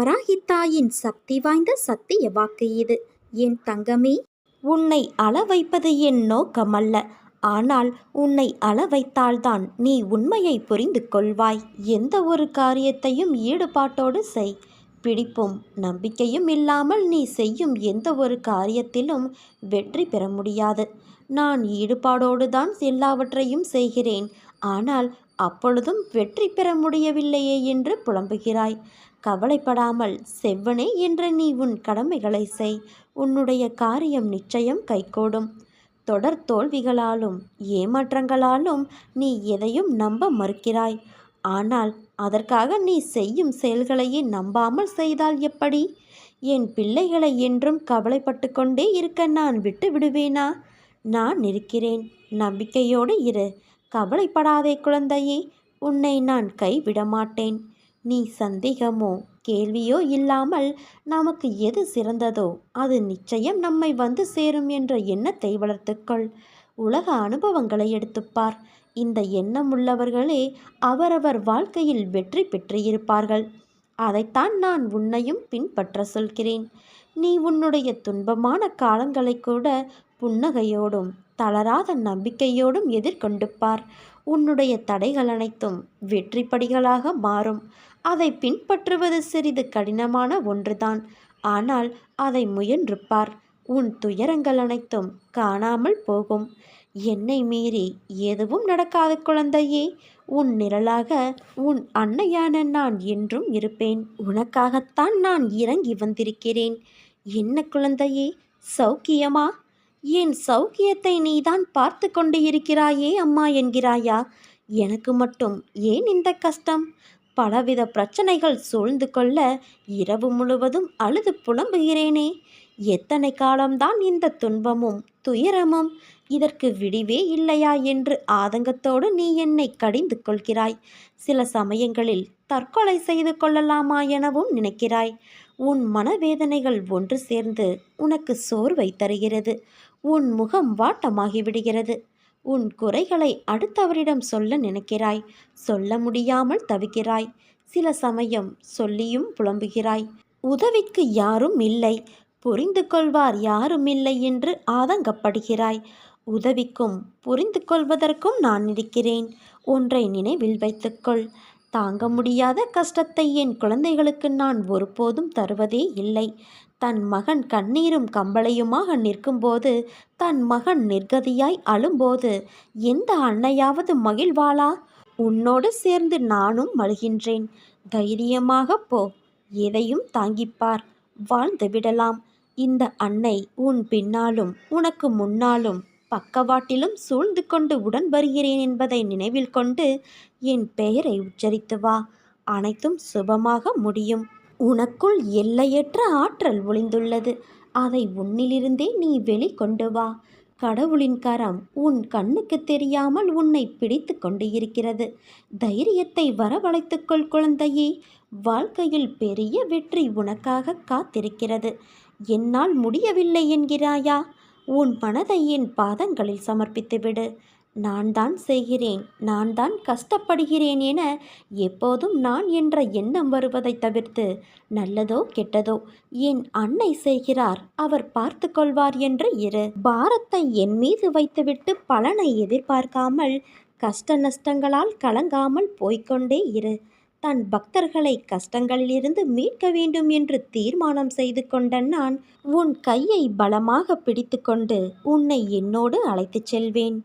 வராகித்தாயின் சக்தி வாய்ந்த சத்திய வாக்கு இது. என் தங்கமே உன்னை அள வைப்பது என் நோக்கமல்ல. ஆனால் உன்னை அள வைத்தால்தான் நீ உண்மையை புரிந்து கொள்வாய். எந்த ஒரு காரியத்தையும் ஈடுபாட்டோடு செய். பிடிப்பும் நம்பிக்கையும் இல்லாமல் நீ செய்யும் எந்த ஒரு காரியத்திலும் வெற்றி பெற முடியாது. நான் ஈடுபாடோடு தான் எல்லாவற்றையும் செய்கிறேன். ஆனால் அப்பொழுதும் வெற்றி பெற முடியவில்லையே என்று புலம்புகிறாய். கவலைப்படாமல் செவ்வனே என்ற நீ உன் கடமைகளை செய். உன்னுடைய காரியம் நிச்சயம் கைகூடும். தொடர் தோல்விகளாலும் ஏமாற்றங்களாலும் நீ எதையும் நம்ப மறுக்கிறாய். ஆனால் அதற்காக நீ செய்யும் செயல்களையே நம்பாமல் செய்தால் எப்படி? என் பிள்ளைகளை என்றும் கவலைப்பட்டு கொண்டே இருக்க நான் விட்டு விடுவேனா? நான் இருக்கிறேன். நம்பிக்கையோடு இரு. கவலைப்படாதே குழந்தையே. உன்னை நான் கைவிட மாட்டேன் நீ சந்தேகமோ கேள்வியோ இல்லாமல் நமக்கு எது சிறந்ததோ அது நிச்சயம் நம்மை வந்து சேரும் என்ற எண்ணத்தை வளர்த்துக்கொள். உலக அனுபவங்களை எடுத்துப்பார் இந்த எண்ணம் உள்ளவர்களே அவரவர் வாழ்க்கையில் வெற்றி பெற்றிருப்பார்கள். அதைத்தான் நான் உன்னையும் பின்பற்ற சொல்கிறேன். நீ உன்னுடைய துன்பமான காலங்களை கூட புன்னகையோடும் தளராத நம்பிக்கையோடும் எதிர்கொண்டு பார். உன்னுடைய தடைகள் அனைத்தும் வெற்றி படிகளாக மாறும். அதை பின்பற்றுவது சிறிது கடினமான ஒன்றுதான். ஆனால் அதை முயன்று பார் உன் துயரங்கள் அனைத்தும் காணாமல் போகும். என்னை மீறி எதுவும் நடக்காத குழந்தையே உன் நிழலாக உன் அன்னையான நான் என்றும் இருப்பேன். உனக்காகத்தான் நான் இறங்கி வந்திருக்கிறேன். என்ன குழந்தையே சௌக்கியமா? என் சௌக்கியத்தை நீதான் பார்த்து கொண்டு இருக்கிறாயே அம்மா என்கிறாயா? எனக்கு மட்டும் ஏன் இந்த கஷ்டம்? பலவித பிரச்சனைகள் சூழ்ந்து கொள்ள இரவு முழுவதும் அழுது புலம்புகிறேனே. எத்தனை காலம்தான் இந்த துன்பமும் துயரமும் இதற்கு விடிவே இல்லையா என்று ஆதங்கத்தோடு நீ என்னை கடிந்து கொள்கிறாய். சில சமயங்களில் தற்கொலை செய்து கொள்ளலாமா எனவும் நினைக்கிறாய். உன் மனவேதனைகள் ஒன்று சேர்ந்து உனக்கு சோர்வை தருகிறது. உன் முகம் வாட்டமாகிவிடுகிறது. உன் குறைகளை அடுத்தவரிடம் சொல்ல நினைக்கிறாய். சொல்ல முடியாமல் தவிக்கிறாய். சில சமயம் சொல்லியும் புலம்புகிறாய். உதவிக்கு யாரும் இல்லை. புரிந்து கொள்வார் யாரும் இல்லை என்று ஆதங்கப்படுகிறாய். உதவிக்கும் புரிந்து கொள்வதற்கும் நான் இருக்கிறேன். ஒன்றை நினைவில் வைத்துக்கொள். தாங்க முடியாத கஷ்டத்தை என் குழந்தைகளுக்கு நான் ஒருபோதும் தருவதே இல்லை. தன் மகன் கண்ணீரும் கம்பளையுமாக நிற்கும்போது தன் மகன் நிர்கதியாய் அழும்போது எந்த அன்னையாவது மகிழ்வாளா? உன்னோடு சேர்ந்து நானும் மழுகின்றேன் தைரியமாக போ. எதையும் தாங்கிப்பார். வாழ்ந்து விடலாம். இந்த அன்னை உன் பின்னாலும் உனக்கு முன்னாலும் பக்கவாட்டிலும் சூழ்ந்து கொண்டு உடன் வருகிறேன் என்பதை நினைவில் கொண்டு என் பெயரை உச்சரித்து வா. அனைத்தும் சுபமாக முடியும். உனக்குள் எல்லையற்ற ஆற்றல் ஒளிந்துள்ளது. அதை உன்னிலிருந்தே நீ வெளிக்கொண்டு வா. கடவுளின் கரம் உன் கண்ணுக்கு தெரியாமல் உன்னை பிடித்து கொண்டு இருக்கிறது தைரியத்தை வரவழைத்துக்கொள் குழந்தையே. வாழ்க்கையில் பெரிய வெற்றி உனக்காக காத்திருக்கிறது. என்னால் முடியவில்லை என்கிறாயா? உன் மனதை என் பாதங்களில் சமர்ப்பித்துவிடு. நான் தான் செய்கிறேன் நான் தான் கஷ்டப்படுகிறேன் என எப்போதும் நான் என்ற எண்ணம் வருவதை தவிர்த்து நல்லதோ கெட்டதோ என் அன்னை செய்கிறார் அவர் பார்த்து கொள்வார் என்று இரு. பாரத்தை என் மீது வைத்துவிட்டு பலனை எதிர்பார்க்காமல் கஷ்ட நஷ்டங்களால் கலங்காமல் போய்கொண்டே இரு. தன் பக்தர்களை கஷ்டங்களிலிருந்து மீட்க வேண்டும் என்று தீர்மானம் செய்து கொண்ட நான் உன் கையை பலமாக பிடித்துக்கொண்டு உன்னை என்னோடு அழைத்துச் செல்வேன்.